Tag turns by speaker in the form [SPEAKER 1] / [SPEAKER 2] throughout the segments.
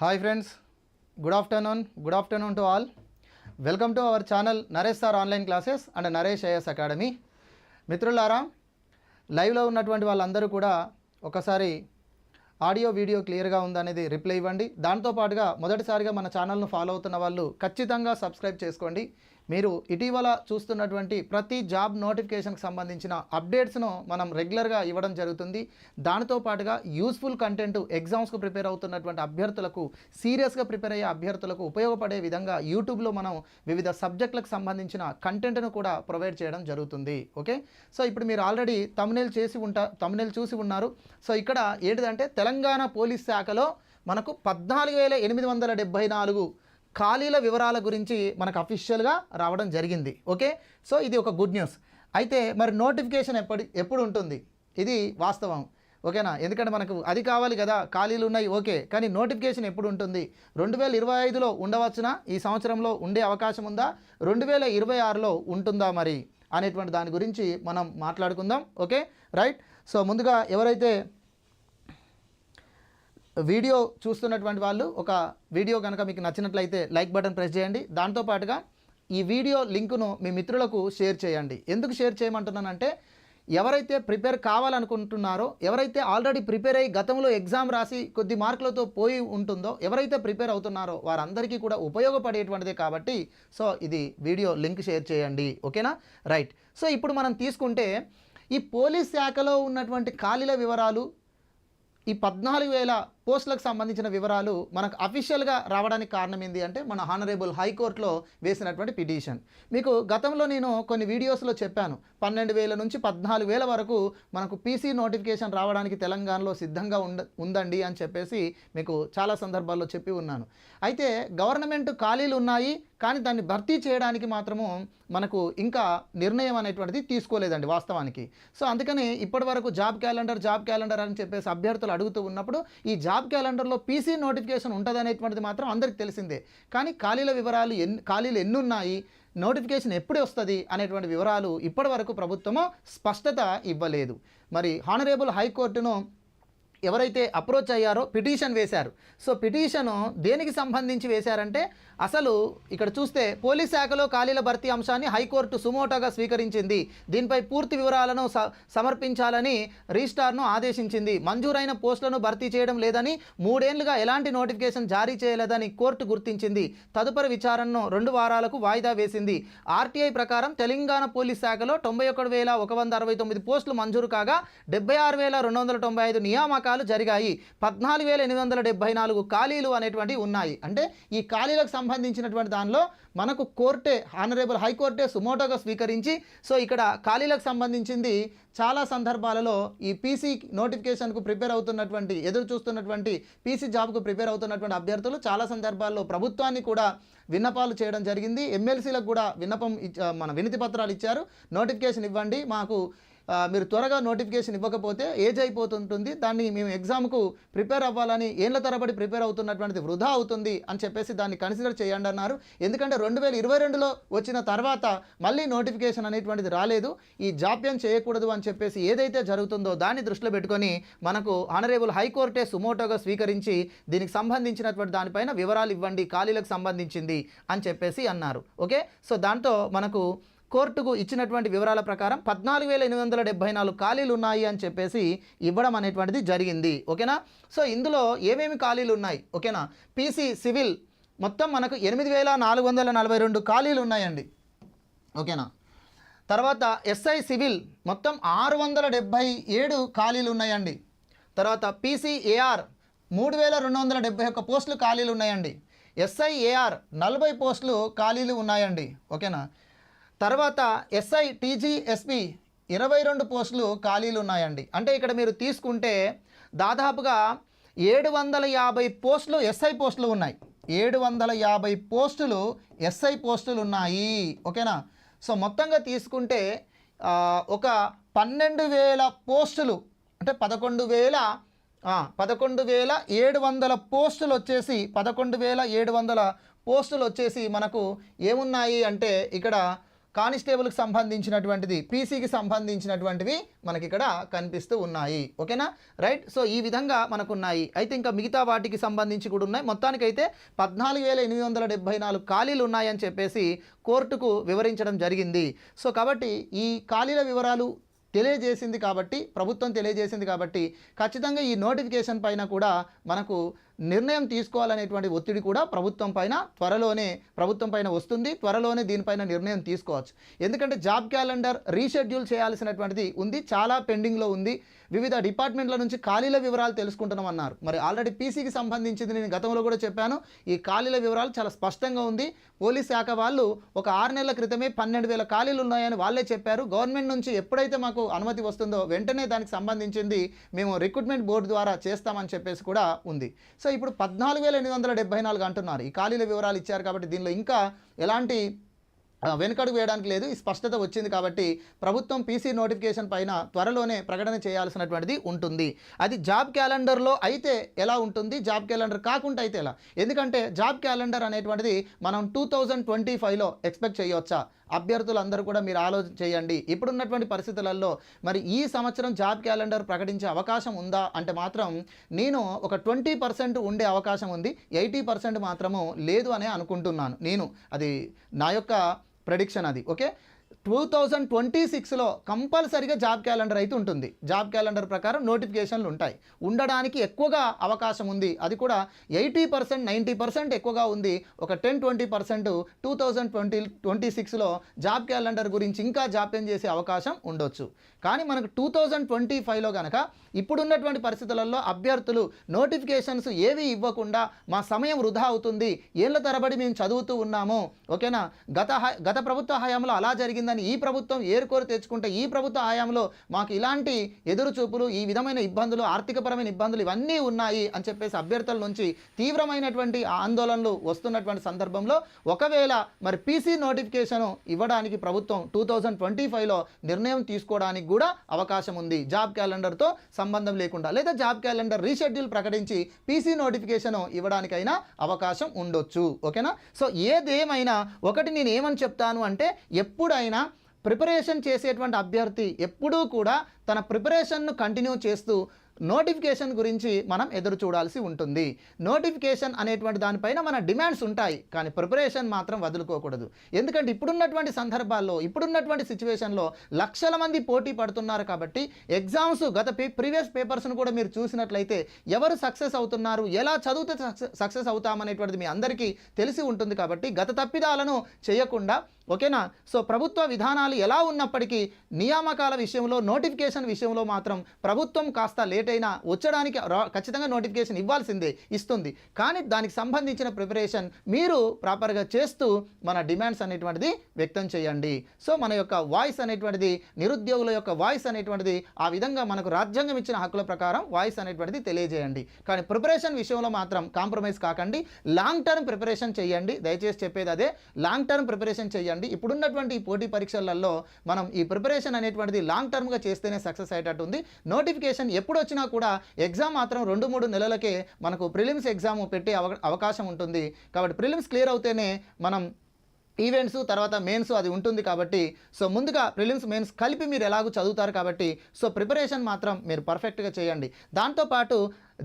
[SPEAKER 1] Hi friends good afternoon good afternoon to all welcome to our channel Naresh sir online classes and Naresh IAS academy మిత్రులారా లైవ్లో ఉన్నటువంటి వాళ్ళందరూ కూడా ఒకసారి audio video క్లియర్గా ఉందనేది రిప్లై ఇవ్వండి. దాంతోపాటుగా మొదటిసారిగా మన ఛానల్ను ఫాలో అవుతున్న వాళ్ళు ఖచ్చితంగా సబ్స్క్రైబ్ చేసుకోండి. మీరు ఇటీవల చూస్తున్నటువంటి ప్రతి జాబ్ నోటిఫికేషన్కి సంబంధించిన అప్డేట్స్ను మనం రెగ్యులర్గా ఇవ్వడం జరుగుతుంది. దానితో పాటుగా యూస్ఫుల్ కంటెంట్ ఎగ్జామ్స్కు ప్రిపేర్ అవుతున్నటువంటి అభ్యర్థులకు సీరియస్గా ప్రిపేర్ అయ్యే అభ్యర్థులకు ఉపయోగపడే విధంగా యూట్యూబ్లో మనం వివిధ సబ్జెక్టులకు సంబంధించిన కంటెంట్ను కూడా ప్రొవైడ్ చేయడం జరుగుతుంది. ఓకే? సో ఇప్పుడు మీరు ఆల్రెడీ తమిళ చేసి ఉంటా తమిళ చూసి ఉన్నారు. సో ఇక్కడ ఏంటిదంటే తెలంగాణ పోలీస్ శాఖలో మనకు పద్నాలుగు వేల ఎనిమిది వందల డెబ్బై నాలుగు ఖాళీల వివరాల గురించి మనకు అఫీషియల్గా రావడం జరిగింది. ఓకే? సో ఇది ఒక గుడ్ న్యూస్ అయితే మరి నోటిఫికేషన్ ఎప్పటి ఎప్పుడు ఉంటుంది? ఇది వాస్తవం. ఓకేనా? ఎందుకంటే మనకు అది కావాలి కదా ఖాళీలు ఉన్నాయి ఓకే. కానీ నోటిఫికేషన్ ఎప్పుడు ఉంటుంది? రెండు వేల ఇరవై ఐదులో ఉండవచ్చునా? ఈ సంవత్సరంలో ఉండే అవకాశం ఉందా? రెండు వేల ఇరవై ఆరులో ఉంటుందా మరి? అనేటువంటి దాని గురించి మనం మాట్లాడుకుందాం. ఓకే? రైట్? సో ముందుగా ఎవరైతే వీడియో చూస్తున్నటువంటి వాళ్ళు ఒక వీడియో కనుక మీకు నచ్చినట్లయితే లైక్ బటన్ ప్రెస్ చేయండి. దాంతోపాటుగా ఈ వీడియో లింకును మీ మిత్రులకు షేర్ చేయండి. ఎందుకు షేర్ చేయమంటున్నానంటే ఎవరైతే ప్రిపేర్ కావాలనుకుంటున్నారో ఎవరైతే ఆల్రెడీ ప్రిపేర్ అయ్యి గతంలో ఎగ్జామ్ రాసి కొద్ది మార్కులతో పోయి ఉంటుందో ఎవరైతే ప్రిపేర్ అవుతున్నారో వారందరికీ కూడా ఉపయోగపడేటువంటిదే కాబట్టి సో ఇది వీడియో లింక్ షేర్ చేయండి. ఓకేనా? రైట్. సో ఇప్పుడు మనం తీసుకుంటే ఈ పోలీస్ శాఖలో ఉన్నటువంటి ఖాళీల వివరాలు ఈ పద్నాలుగు వేల పోస్టులకు సంబంధించిన వివరాలు మనకు అఫీషియల్గా రావడానికి కారణం ఏంటి అంటే మన హానరేబుల్ హైకోర్టులో వేసినటువంటి పిటిషన్. మీకు గతంలో నేను కొన్ని వీడియోస్లో చెప్పాను. పన్నెండు వేల నుంచి పద్నాలుగు వేల వరకు మనకు పీసీ నోటిఫికేషన్ రావడానికి తెలంగాణలో సిద్ధంగా ఉండ ఉందండి అని చెప్పేసి మీకు చాలా సందర్భాల్లో చెప్పి ఉన్నాను. అయితే గవర్నమెంట్ ఖాళీలు ఉన్నాయి కానీ దాన్ని భర్తీ చేయడానికి మాత్రము మనకు ఇంకా నిర్ణయం అనేటువంటిది తీసుకోలేదండి వాస్తవానికి. సో అందుకని ఇప్పటి వరకు జాబ్ క్యాలెండర్ జాబ్ క్యాలెండర్ అని చెప్పేసి అభ్యర్థులు అడుగుతూ ఉన్నప్పుడు ఈ జాబ్ క్యాలెండర్లో పీసీ నోటిఫికేషన్ ఉంటుందనేటువంటిది మాత్రం అందరికి తెలిసిందే. కానీ ఖాళీల వివరాలు ఎన్ని ఖాళీలు ఎన్ని ఉన్నాయి నోటిఫికేషన్ ఎప్పుడు వస్తుంది అనేటువంటి వివరాలు ఇప్పటి వరకు ప్రభుత్వము స్పష్టత ఇవ్వలేదు. మరి హానరేబుల్ హైకోర్టును ఎవరైతే అప్రోచ్ అయ్యారో పిటిషన్ వేశారు. సో పిటిషను దేనికి సంబంధించి వేశారంటే అసలు ఇక్కడ చూస్తే పోలీస్ శాఖలో ఖాళీల భర్తీ అంశాన్ని హైకోర్టు సుమోటోగా స్వీకరించింది. దీనిపై పూర్తి వివరాలను స సమర్పించాలని రిజిస్టార్ను ఆదేశించింది. మంజూరైన పోస్టులను భర్తీ చేయడం లేదని మూడేళ్ళుగా ఎలాంటి నోటిఫికేషన్ జారీ చేయలేదని కోర్టు గుర్తించింది. తదుపరి విచారణను రెండు వారాలకు వాయిదా వేసింది. ఆర్టీఐ ప్రకారం తెలంగాణ పోలీస్ శాఖలో తొంభై ఒకటి వేల ఒక వంద అరవై తొమ్మిది పోస్టులు మంజూరు కాగా డెబ్బై ఆరు వేల రెండు వందల తొంభై ఐదు నియామకాలు జరిగాయి. పద్నాలుగు వేల ఎనిమిది వందల డెబ్బై నాలుగు ఖాళీలు అనేటువంటి ఉన్నాయి. అంటే ఈ ఖాళీలకు సంబంధించినటువంటి దానిలో మనకు కోర్టే హానరేబుల్ హైకోర్టే సుమోటోగా స్వీకరించి సో ఇక్కడ ఖాళీలకు సంబంధించింది చాలా సందర్భాలలో ఈ పీసీ నోటిఫికేషన్కు ప్రిపేర్ అవుతున్నటువంటి ఎదురు చూస్తున్నటువంటి పీసీ జాబ్కు ప్రిపేర్ అవుతున్నటువంటి అభ్యర్థులు చాలా సందర్భాల్లో ప్రభుత్వాన్ని కూడా విన్నపాలు చేయడం జరిగింది. ఎమ్మెల్సీలకు కూడా విన్నపం మన వినతి పత్రాలు ఇచ్చారు. నోటిఫికేషన్ ఇవ్వండి. మాకు మీరు త్వరగా నోటిఫికేషన్ ఇవ్వకపోతే ఏజ్ అయిపోతుంటుంది. దాన్ని మేము ఎగ్జామ్కు ప్రిపేర్ అవ్వాలని ఏళ్ళ తరబడి ప్రిపేర్ అవుతున్నటువంటిది వృధా అవుతుంది అని చెప్పేసి దాన్ని కన్సిడర్ చేయండి అన్నారు. ఎందుకంటే రెండు వేల ఇరవై రెండులో వచ్చిన తర్వాత మళ్ళీ నోటిఫికేషన్ అనేటువంటిది రాలేదు. ఈ జాప్యం చేయకూడదు అని చెప్పేసి ఏదైతే జరుగుతుందో దాన్ని దృష్టిలో పెట్టుకొని మనకు ఆనరేబుల్ హైకోర్టే సుమోటోగా స్వీకరించి దీనికి సంబంధించినటువంటి దానిపైన వివరాలు ఇవ్వండి ఖాళీలకు సంబంధించింది అని చెప్పేసి అన్నారు. ఓకే? సో దాంతో మనకు కోర్టుకు ఇచ్చినటువంటి వివరాల ప్రకారం పద్నాలుగు వేల ఎనిమిది వందల డెబ్బై నాలుగు ఖాళీలు ఉన్నాయి అని చెప్పేసి ఇవ్వడం అనేటువంటిది జరిగింది. ఓకేనా? సో ఇందులో ఏమేమి ఖాళీలు ఉన్నాయి ఓకేనా? పీసీ సివిల్ మొత్తం మనకు ఎనిమిది వేల నాలుగు వందల నలభై రెండు ఖాళీలు ఉన్నాయండి ఓకేనా? తర్వాత ఎస్ఐ సివిల్ మొత్తం ఆరు వందల డెబ్భై ఏడు ఖాళీలు ఉన్నాయండి తర్వాత పీసీఏఆర్ మూడు వేల రెండు వందల డెబ్బై ఒక్క పోస్టులు ఖాళీలు ఉన్నాయండి ఎస్ఐఏఆర్ నలభై పోస్టులు ఖాళీలు ఉన్నాయండి. ఓకేనా? తర్వాత ఎస్ఐ టీజీఎస్పి ఇరవై రెండు పోస్టులు ఖాళీలు ఉన్నాయండి. అంటే ఇక్కడ మీరు తీసుకుంటే దాదాపుగా ఏడు వందల యాభై పోస్టులు ఎస్ఐ పోస్టులు ఉన్నాయి. ఏడు వందల యాభై పోస్టులు ఎస్ఐ పోస్టులు ఉన్నాయి. ఓకేనా? సో మొత్తంగా తీసుకుంటే ఒక పన్నెండు వేల పోస్టులు అంటే పదకొండు వేల పదకొండు వేల ఏడు వందల పోస్టులు వచ్చేసి పదకొండు వేల ఏడు వందల పోస్టులు వచ్చేసి మనకు ఏమున్నాయి అంటే ఇక్కడ కానిస్టేబుల్కి సంబంధించినటువంటిది పీసీకి సంబంధించినటువంటివి మనకి ఇక్కడ కనిపిస్తూ ఉన్నాయి. ఓకేనా? రైట్? సో ఈ విధంగా మనకు ఉన్నాయి అయితే ఇంకా మిగతా వాటికి సంబంధించి కూడా ఉన్నాయి. మొత్తానికైతే పద్నాలుగు వేల ఎనిమిది వందల డెబ్బై నాలుగు ఖాళీలు ఉన్నాయని చెప్పేసి కోర్టుకు వివరించడం జరిగింది. సో కాబట్టి ఈ ఖాళీల వివరాలు తెలియజేసింది కాబట్టి ప్రభుత్వం తెలియజేసింది కాబట్టి ఖచ్చితంగా ఈ నోటిఫికేషన్ పైన కూడా మనకు నిర్ణయం తీసుకోవాలనేటువంటి ఒత్తిడి కూడా ప్రభుత్వం పైన త్వరలోనే ప్రభుత్వం పైన వస్తుంది. త్వరలోనే దీనిపైన నిర్ణయం తీసుకోవచ్చు. ఎందుకంటే జాబ్ క్యాలెండర్ రీషెడ్యూల్ చేయాల్సినటువంటిది ఉంది. చాలా పెండింగ్లో ఉంది. వివిధ డిపార్ట్మెంట్ల నుంచి ఖాళీల వివరాలు తెలుసుకుంటున్నామన్నారు. మరి ఆల్రెడీ పీసీకి సంబంధించింది నేను గతంలో కూడా చెప్పాను. ఈ ఖాళీల వివరాలు చాలా స్పష్టంగా ఉంది. పోలీస్ శాఖ వాళ్ళు ఒక ఆరు నెలల క్రితమే పన్నెండు వేల ఖాళీలు ఉన్నాయని వాళ్ళే చెప్పారు. గవర్నమెంట్ నుంచి ఎప్పుడైతే మాకు అనుమతి వస్తుందో వెంటనే దానికి సంబంధించింది మేము రిక్రూట్మెంట్ బోర్డు ద్వారా చేస్తామని చెప్పేసి కూడా ఉంది. సో ఇప్పుడు పద్నాలుగు వేల ఎనిమిది వందల డెబ్బై నాలుగు అంటున్నారు. ఈ ఖాళీల వివరాలు ఇచ్చారు కాబట్టి దీనిలో ఇంకా ఎలాంటి వెనుకడుగు వేయడానికి లేదు. ఈ స్పష్టత వచ్చింది కాబట్టి ప్రభుత్వం పీసీ నోటిఫికేషన్ పైన త్వరలోనే ప్రకటన చేయాల్సినటువంటిది ఉంటుంది. అది జాబ్ క్యాలెండర్లో అయితే ఎలా ఉంటుంది? జాబ్ క్యాలెండర్ కాకుండా అయితే ఎలా? ఎందుకంటే జాబ్ క్యాలెండర్ అనేటువంటిది మనం టూ థౌజండ్ ట్వంటీ ఫైవ్లో ఎక్స్పెక్ట్ చేయవచ్చా అభ్యర్థులందరూ కూడా మీరు ఆలోచన చేయండి. ఇప్పుడున్నటువంటి పరిస్థితులలో మరి ఈ సంవత్సరం జాబ్ క్యాలెండర్ ప్రకటించే అవకాశం ఉందా? అంటే మాత్రం నేను ఒక ట్వంటీ పర్సెంట్ ఉండే అవకాశం ఉంది. ఎయిటీ పర్సెంట్ మాత్రము లేదు అనే అనుకుంటున్నాను. నేను అది నా యొక్క ప్రెడిక్షన్ అది ఓకే టూ థౌజండ్ ట్వంటీ సిక్స్లో కంపల్సరీగా జాబ్ క్యాలెండర్ అయితే ఉంటుంది. జాబ్ క్యాలెండర్ ప్రకారం నోటిఫికేషన్లు ఉంటాయి. ఉండడానికి ఎక్కువగా అవకాశం ఉంది. అది కూడా ఎయిటీ పర్సెంట్ నైంటీ పర్సెంట్ ఎక్కువగా ఉంది. ఒక ten twenty percent two thousand twenty twenty సిక్స్లో జాబ్ క్యాలెండర్ గురించి ఇంకా జాప్యం చేసే అవకాశం ఉండొచ్చు. కానీ మనకు టూ థౌజండ్ ట్వంటీ ఫైవ్లో కనుక ఇప్పుడున్నటువంటి పరిస్థితులలో అభ్యర్థులు నోటిఫికేషన్స్ ఏవి ఇవ్వకుండా మా సమయం వృధా అవుతుంది ఏళ్ళ తరబడి మేము చదువుతూ ఉన్నాము ఓకేనా? గత గత ప్రభుత్వ హయాంలో అలా జరిగిందని ఈ ప్రభుత్వం ఏరుకోరు తెచ్చుకుంటే ఈ ప్రభుత్వ హయాంలో మాకు ఇలాంటి ఎదురుచూపులు ఈ విధమైన ఇబ్బందులు ఆర్థికపరమైన ఇబ్బందులు ఇవన్నీ ఉన్నాయి అని చెప్పేసి అభ్యర్థుల నుంచి తీవ్రమైనటువంటి ఆందోళనలు వస్తున్నటువంటి సందర్భంలో ఒకవేళ మరి పీసీ నోటిఫికేషన్ ఇవ్వడానికి ప్రభుత్వం టూ థౌజండ్ ట్వంటీ ఫైవ్లో నిర్ణయం తీసుకోవడానికి కూడా అవకాశం ఉంది. జాబ్ క్యాలెండర్తో సంబంధం లేకుండా లేదా జాబ్ క్యాలెండర్ రీషెడ్యూల్ ప్రకటించి పీసీ నోటిఫికేషన్ ఇవ్వడానికైనా అవకాశం ఉండొచ్చు. ఓకేనా? సో ఏదేమైనా ఒకటి నేను ఏమని చెప్తాను అంటే ఎప్పుడైనా ప్రిపరేషన్ చేసేటువంటి అభ్యర్థి ఎప్పుడూ కూడా తన ప్రిపరేషన్ను కంటిన్యూ చేస్తూ నోటిఫికేషన్ గురించి మనం ఎదురు చూడాల్సి ఉంటుంది. నోటిఫికేషన్ అనేటువంటి దానిపైన మన డిమాండ్స్ ఉంటాయి. కానీ ప్రిపరేషన్ మాత్రం వదులుకోకూడదు. ఎందుకంటే ఇప్పుడున్నటువంటి సందర్భాల్లో ఇప్పుడున్నటువంటి సిచ్యువేషన్లో లక్షల మంది పోటీ పడుతున్నారు కాబట్టి ఎగ్జామ్స్ గత ప్రీవియస్ పేపర్స్ను కూడా మీరు చూసినట్లయితే ఎవరు సక్సెస్ అవుతున్నారు ఎలా చదివితే సక్సెస్ అవుతామనేటువంటిది మీ అందరికీ తెలిసి ఉంటుంది కాబట్టి గత తప్పిదాలను చేయకుండా ఓకేనా? సో ప్రభుత్వ విధానాలు ఎలా ఉన్నప్పటికీ నియామకాల విషయంలో నోటిఫికేషన్ విషయంలో మాత్రం ప్రభుత్వం కాస్త లేట్ అయినా వచ్చడానికి రా- ఖచ్చితంగా నోటిఫికేషన్ ఇవ్వాల్సిందే ఇస్తుంది. కానీ దానికి సంబంధించిన ప్రిపరేషన్ మీరు ప్రాపర్గా చేస్తూ మన డిమాండ్స్ అనేటువంటిది వ్యక్తం చేయండి. సో మన యొక్క వాయిస్ అనేటువంటిది నిరుద్యోగుల యొక్క వాయిస్ అనేటువంటిది ఆ విధంగా మనకు రాజ్యాంగం ఇచ్చిన హక్కుల ప్రకారం వాయిస్ అనేటువంటిది తెలియజేయండి. కానీ ప్రిపరేషన్ విషయంలో మాత్రం కాంప్రమైజ్ కాకండి. లాంగ్ టర్మ్ ప్రిపరేషన్ చేయండి. దయచేసి చెప్పేది అదే. లాంగ్ టర్మ్ ప్రిపరేషన్ చేయండి. ఇప్పుడున్నటువంటి ఈ పోటీ పరీక్షలలో మనం ఈ ప్రిపరేషన్ అనేటువంటిది లాంగ్ టర్మ్గా చేస్తేనే సక్సెస్ అయ్యేటట్టు ఉంది. నోటిఫికేషన్ ఎప్పుడు వచ్చినా కూడా ఎగ్జామ్ మాత్రం రెండు మూడు నెలలకే మనకు ప్రిలిమ్స్ ఎగ్జామ్ పెట్టే అవకాశం ఉంటుంది. కాబట్టి ప్రిలిమ్స్ క్లియర్ అవుతేనే మనం ఈవెంట్స్ తర్వాత మెయిన్స్ అది ఉంటుంది కాబట్టి సో ముందుగా ప్రిలిమ్స్ మెయిన్స్ కలిపి మీరు ఎలాగో చదువుతారు కాబట్టి సో ప్రిపరేషన్ మాత్రం మీరు పర్ఫెక్ట్గా చేయండి. దాంతోపాటు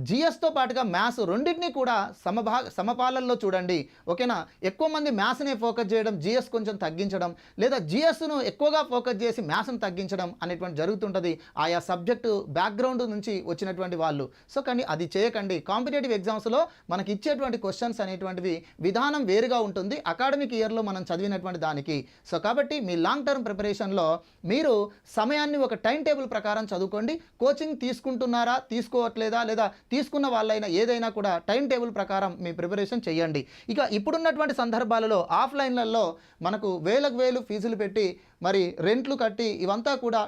[SPEAKER 1] జిఎస్తో పాటుగా మ్యాథ్స్ రెండింటినీ కూడా సమభా సమపాలల్లో చూడండి. ఓకేనా? ఎక్కువ మంది మ్యాథ్స్నే ఫోకస్ చేయడం జిఎస్ కొంచెం తగ్గించడం లేదా జిఎస్ను ఎక్కువగా ఫోకస్ చేసి మ్యాథ్స్ను తగ్గించడం అనేటువంటి జరుగుతుంటుంది. ఆయా సబ్జెక్టు బ్యాక్గ్రౌండ్ నుంచి వచ్చినటువంటి వాళ్ళు. సో కానీ అది చేయకండి. కాంపిటేటివ్ ఎగ్జామ్స్లో మనకి ఇచ్చేటువంటి క్వశ్చన్స్ అనేటువంటివి విధానం వేరుగా ఉంటుంది. అకాడమిక్ ఇయర్లో మనం చదివినటువంటి దానికి. సో కాబట్టి మీ లాంగ్ టర్మ్ ప్రిపరేషన్లో మీరు సమయాన్ని ఒక టైం టేబుల్ ప్రకారం చదువుకోండి. కోచింగ్ తీసుకుంటున్నారా తీసుకోవట్లేదా లేదా తీసుకున్న వాళ్ళైనా ఏదైనా కూడా టైం టేబుల్ ప్రకారం మీ ప్రిపరేషన్ చేయండి. ఇక ఇప్పుడున్నటువంటి సందర్భాలలో ఆఫ్లైన్లలో మనకు వేలకు వేలు ఫీజులు పెట్టి మరి రెంట్లు కట్టి ఇవంతా కూడా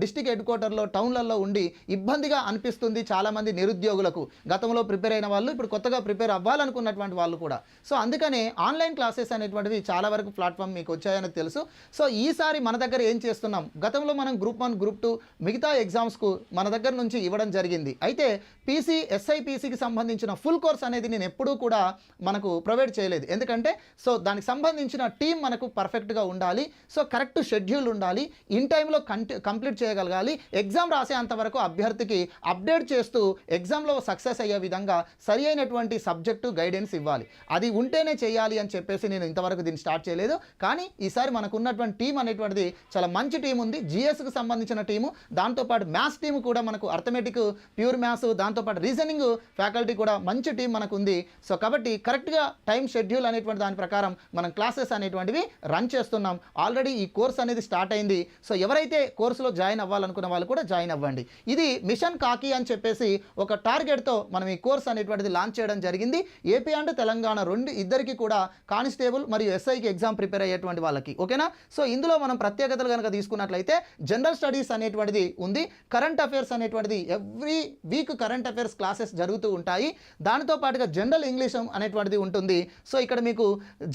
[SPEAKER 1] డిస్టిక్ హెడ్ క్వార్టర్లో టౌన్లలో ఉండి ఇబ్బందిగా అనిపిస్తుంది చాలామంది నిరుద్యోగులకు. గతంలో ప్రిపేర్ అయిన వాళ్ళు ఇప్పుడు కొత్తగా ప్రిపేర్ అవ్వాలనుకున్నటువంటి వాళ్ళు కూడా. సో అందుకనే ఆన్లైన్ క్లాసెస్ అనేటువంటివి చాలా వరకు ప్లాట్ఫామ్ మీకు వచ్చాయని తెలుసు. సో ఈసారి మన దగ్గర ఏం చేస్తున్నాం? గతంలో మనం గ్రూప్ వన్ గ్రూప్ టూ మిగతా ఎగ్జామ్స్కు మన దగ్గర నుంచి ఇవ్వడం జరిగింది. అయితే పీసీ ఎస్ఐపిసికి సంబంధించిన ఫుల్ కోర్స్ అనేది నేను ఎప్పుడూ కూడా మనకు ప్రొవైడ్ చేయలేదు. ఎందుకంటే సో దానికి సంబంధించిన టీం మనకు పర్ఫెక్ట్గా ఉండాలి. సో కరెక్ట్ షెడ్యూల్ ఉండాలి ఇన్ టైంలో కంటి కంప్లీట్ చేయగలగాలి. ఎగ్జామ్ రాసేంత వరకు అభ్యర్థికి అప్డేట్ చేస్తూ ఎగ్జామ్లో సక్సెస్ అయ్యే విధంగా సరి అయినటువంటి సబ్జెక్టు గైడెన్స్ ఇవ్వాలి. అది ఉంటేనే చేయాలి అని చెప్పేసి నేను ఇంతవరకు దీన్ని స్టార్ట్ చేయలేదు. కానీ ఈసారి మనకు ఉన్నటువంటి టీం అనేటువంటిది చాలా మంచి టీం ఉంది. జిఎస్కి సంబంధించిన టీము. దాంతోపాటు మ్యాథ్స్ టీం కూడా మనకు అర్థమెటిక్ ప్యూర్ మ్యాథ్స్ దాంతోపాటు రీజనింగ్ ఫ్యాకల్టీ కూడా మంచి టీం మనకు ఉంది సో కాబట్టి కరెక్ట్గా టైం షెడ్యూల్ అనేటువంటి దాని ప్రకారం మనం క్లాసెస్ అనేటువంటివి రన్ చేస్తున్నాం. ఆల్రెడీ ఈ కోర్స్ అనేది స్టార్ట్ అయింది. సో ఎవరైతే కోర్సులో జాయిన్ అవ్వాలనుకున్న వాళ్ళు కూడా జాయిన్ అవ్వండి. ఇది మిషన్ కాకి అని చెప్పేసి ఒక టార్గెట్తో మనం ఈ కోర్స్ అనేటువంటిది లాంచ్ చేయడం జరిగింది. ఏపీ అండ్ తెలంగాణ రెండు ఇద్దరికి కూడా కానిస్టేబుల్ మరియు ఎస్ఐకి ఎగ్జామ్ ప్రిపేర్ అయ్యేటువంటి వాళ్ళకి. ఓకేనా? సో ఇందులో మనం ప్రత్యేకతలు కనుక తీసుకున్నట్లయితే జనరల్ స్టడీస్ అనేటువంటిది ఉంది. కరెంట్ అఫైర్స్ అనేటువంటిది every week current affairs classes జరుగుతూ ఉంటాయి. దానితో పాటుగా జనరల్ ఇంగ్లీష్ అనేటువంటిది ఉంటుంది. సో ఇక్కడ మీకు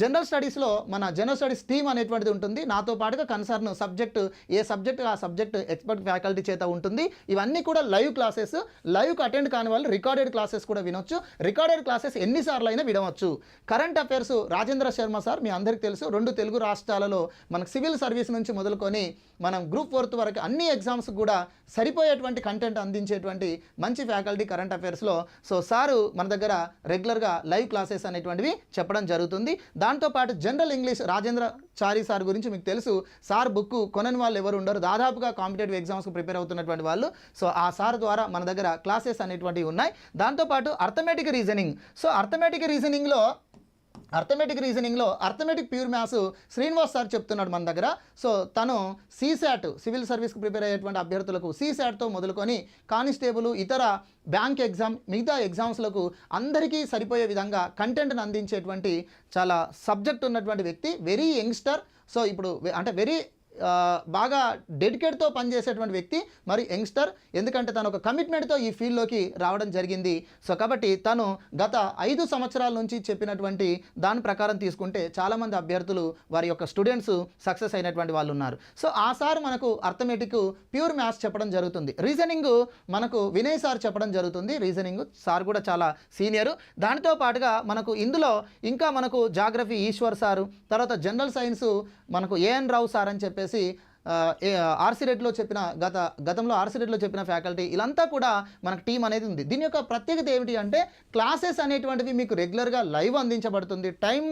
[SPEAKER 1] జనరల్ స్టడీస్లో మన జనరల్ స్టడీస్ టీమ్ అనేటువంటిది ఉంటుంది. నాతో పాటు పాటుగా కన్సర్న్ సబ్జెక్ట్ ఏ సబ్జెక్ట్ ఆ సబ్జెక్ట్ ఎక్స్పర్ట్ ఫ్యాకల్టీ చేత ఉంటుంది. ఇవన్నీ కూడా లైవ్ క్లాసెస్ లైవ్కి అటెండ్ కాని వాళ్ళు రికార్డెడ్ క్లాసెస్ కూడా వినొచ్చు. రికార్డెడ్ క్లాసెస్ ఎన్నిసార్లు అయినా వినవచ్చు. Current affairs Rajendra Sharma sir మీ అందరికీ తెలుసు రెండు తెలుగు రాష్ట్రాలలో మనకు సివిల్ సర్వీస్ నుంచి మొదలుకొని మనం గ్రూప్ ఫోర్త్ వరకు అన్ని ఎగ్జామ్స్ కూడా సరిపోయేటువంటి కంటెంట్ అందించేటువంటి మంచి ఫ్యాకల్టీ కరెంట్ అఫైర్స్లో సో సారు మన దగ్గర రెగ్యులర్గా లైవ్ క్లాసెస్ అనేటువంటివి చెప్పడం జరుగుతుంది. దాంతోపాటు general English Rajendra Chari sir గురించి మీకు తెలుసు. సార్ బుక్ కొనని వాళ్ళు ఎవరు ఉండరు. దాదాపుగా కాంపిటేటివ్ ఎగ్జామ్స్కి ప్రిపేర్ అవుతున్నటువంటి వాళ్ళు. సో ఆ సార్ ద్వారా మన దగ్గర క్లాసెస్ అనేటువంటివి ఉన్నాయి. దాంతోపాటు అర్థమెటిక్ రీజనింగ్. సో అర్థమెటిక్ రీజనింగ్లో arithmetic రీజనింగ్లో arithmetic pure maths Srinivas sir చెప్తున్నాడు మన దగ్గర. సో తను సీశాట్ సివిల్ సర్వీస్కి ప్రిపేర్ అయ్యేటువంటి అభ్యర్థులకు సీశాట్తో మొదలుకొని కానిస్టేబుల్ ఇతర బ్యాంక్ ఎగ్జామ్ మిగతా ఎగ్జామ్స్లకు అందరికీ సరిపోయే విధంగా కంటెంట్ను అందించేటువంటి చాలా సబ్జెక్ట్ ఉన్నటువంటి వ్యక్తి వెరీ యంగ్స్టర్. సో ఇప్పుడు అంటే వెరీ బాగా డెడికేట్తో పనిచేసేటువంటి వ్యక్తి మరి యంగ్స్టర్. ఎందుకంటే తను ఒక కమిట్మెంట్తో ఈ ఫీల్డ్లోకి రావడం జరిగింది. సో కాబట్టి తను గత ఐదు సంవత్సరాల నుంచి చెప్పినటువంటి దాని ప్రకారం తీసుకుంటే చాలామంది అభ్యర్థులు వారి యొక్క స్టూడెంట్స్ సక్సెస్ అయినటువంటి వాళ్ళు ఉన్నారు సో ఆ సార్ మనకు అర్థమెటిక్ ప్యూర్ మ్యాథ్స్ చెప్పడం జరుగుతుంది. రీజనింగ్ మనకు వినయ్ సార్ చెప్పడం జరుగుతుంది. రీజనింగ్ సార్ కూడా చాలా సీనియర్. దానితో పాటుగా మనకు ఇందులో ఇంకా మనకు జాగ్రఫీ ఈశ్వర్ సారు తర్వాత జనరల్ సైన్స్ మనకు ఏఎన్ రావు సార్ అని చెప్పేసి చెప్పేసి ఆర్సీ రెడ్లో చెప్పిన గత గతంలో ఆర్సీ రెడ్లో చెప్పిన ఫ్యాకల్టీ ఇలంతా కూడా మనకు టీం అనేది ఉంది. దీని యొక్క ప్రత్యేకత ఏమిటి అంటే క్లాసెస్ అనేటువంటివి మీకు రెగ్యులర్గా లైవ్ అందించబడుతుంది టైం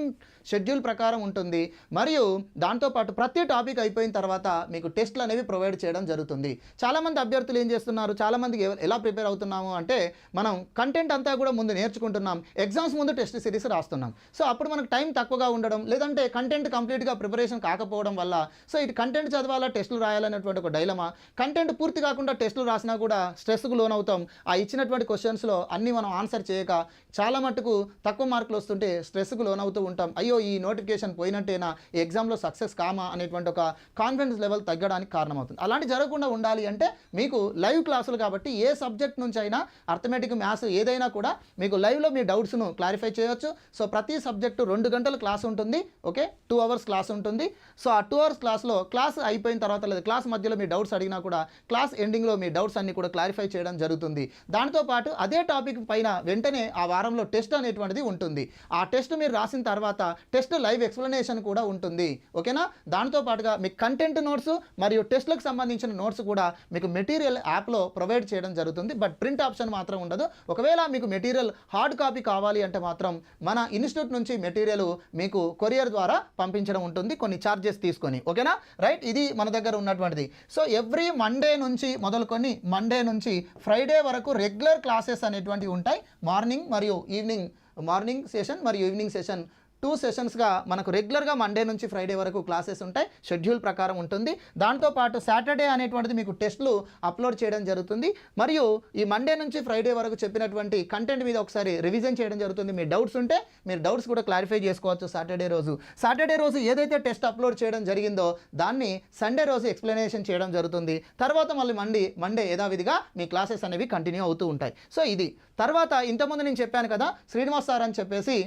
[SPEAKER 1] షెడ్యూల్ ప్రకారం ఉంటుంది. మరియు దాంతోపాటు ప్రతి టాపిక్ అయిపోయిన తర్వాత మీకు టెస్ట్లు అనేవి ప్రొవైడ్ చేయడం జరుగుతుంది. చాలామంది అభ్యర్థులు ఏం చేస్తున్నారు? చాలామందికి ఎలా ప్రిపేర్ అవుతున్నాము అంటే మనం కంటెంట్ అంతా కూడా ముందు నేర్చుకుంటున్నాం. ఎగ్జామ్స్ ముందు టెస్ట్ సిరీస్ రాస్తున్నాం. సో అప్పుడు మనకు టైం తక్కువగా ఉండడం లేదంటే కంటెంట్ కంప్లీట్గా ప్రిపరేషన్ కాకపోవడం వల్ల సో ఇటు కంటెంట్ చదవాలి టెస్టులు రాయాలనేటువంటి ఒక డైలమా? కంటెంట్ పూర్తి కాకుండా టెస్టులు రాసినా కూడా స్ట్రెస్కు లోన్ అవుతాం ఆ ఇచ్చినటువంటి క్వశ్చన్స్లో అన్నీ మనం ఆన్సర్ చేయక చాలా మటుకు తక్కువ మార్కులు వస్తుంటే స్ట్రెస్కు లోన్ అవుతూ ఉంటాం. అయ్యో ఈ నోటిఫికేషన్ పోయినట్టేనా? ఈ ఎగ్జామ్లో సక్సెస్ కామా? అనేటువంటి ఒక కాన్ఫిడెన్స్ లెవెల్ తగ్గడానికి కారణమవుతుంది. అలాంటి జరగకుండా ఉండాలి అంటే మీకు లైవ్ క్లాసులు కాబట్టి ఏ సబ్జెక్ట్ నుంచి అయినా అర్థమెటిక్ మ్యాథ్స్ ఏదైనా కూడా మీకు లైవ్లో మీ డౌట్స్ను క్లారిఫై చేయొచ్చు. సో ప్రతి సబ్జెక్టు రెండు గంటల క్లాస్ ఉంటుంది. ఓకే? టూ అవర్స్ క్లాస్ ఉంటుంది. సో ఆ టూ అవర్స్ క్లాస్లో క్లాస్ అయిపోయిన తర్వాత లేదా క్లాస్ మధ్యలో మీ డౌట్స్ అడిగినా కూడా క్లాస్ ఎండింగ్లో మీ డౌట్స్ అన్ని కూడా క్లారిఫై చేయడం జరుగుతుంది. దాంతో పాటు అదే టాపిక్ పైన వెంటనే ఆ వారంలో టెస్ట్ అనేటువంటిది ఉంటుంది. ఆ టెస్ట్ మీరు రాసిన తర్వాత టెస్ట్ లైవ్ ఎక్స్ప్లెనేషన్ కూడా ఉంటుంది. ఓకేనా? దాంతో పాటుగా మీకు కంటెంట్ నోట్స్ మరియు టెస్ట్లకు సంబంధించిన నోట్స్ కూడా మీకు మెటీరియల్ యాప్లో ప్రొవైడ్ చేయడం జరుగుతుంది. బట్ ప్రింట్ ఆప్షన్ మాత్రం ఉండదు. ఒకవేళ మీకు మెటీరియల్ హార్డ్ కాపీ కావాలి అంటే మాత్రం మన ఇన్స్టిట్యూట్ నుంచి మెటీరియల్ మీకు కొరియర్ ద్వారా పంపించడం ఉంటుంది. కొన్ని ఛార్జెస్ తీసుకొని. ఓకేనా? రైట్? ఇది మన దగ్గర ఉన్నటువంటిది. సో ఎవ్రీ మండే నుంచి మొదలుకొని మండే నుంచి ఫ్రైడే వరకు రెగ్యులర్ క్లాసెస్ అనేటువంటివి ఉంటాయి. మార్నింగ్ మరియు ఈవినింగ్ మార్నింగ్ సెషన్ మరియు ఈవినింగ్ సెషన్ టూ సెషన్స్గా మనకు రెగ్యులర్గా మండే నుంచి ఫ్రైడే వరకు క్లాసెస్ ఉంటాయి షెడ్యూల్ ప్రకారం ఉంటుంది. దాంతోపాటు సాటర్డే అనేటువంటిది మీకు టెస్ట్లు అప్లోడ్ చేయడం జరుగుతుంది. మరియు ఈ మండే నుంచి ఫ్రైడే వరకు చెప్పినటువంటి కంటెంట్ మీద ఒకసారి రివిజన్ చేయడం జరుగుతుంది. మీ డౌట్స్ ఉంటే మీరు డౌట్స్ కూడా క్లారిఫై చేసుకోవచ్చు సాటర్డే రోజు. సాటర్డే రోజు ఏదైతే టెస్ట్ అప్లోడ్ చేయడం జరిగిందో దాన్ని సండే రోజు ఎక్స్ప్లెనేషన్ చేయడం జరుగుతుంది. తర్వాత మళ్ళీ మండే మండే యథావిధిగా మీ క్లాసెస్ అనేవి కంటిన్యూ అవుతూ ఉంటాయి. సో ఇది. తర్వాత ఇంతకుముందు నేను చెప్పాను కదా శ్రీనివాస్ సార్ అని చెప్పేసి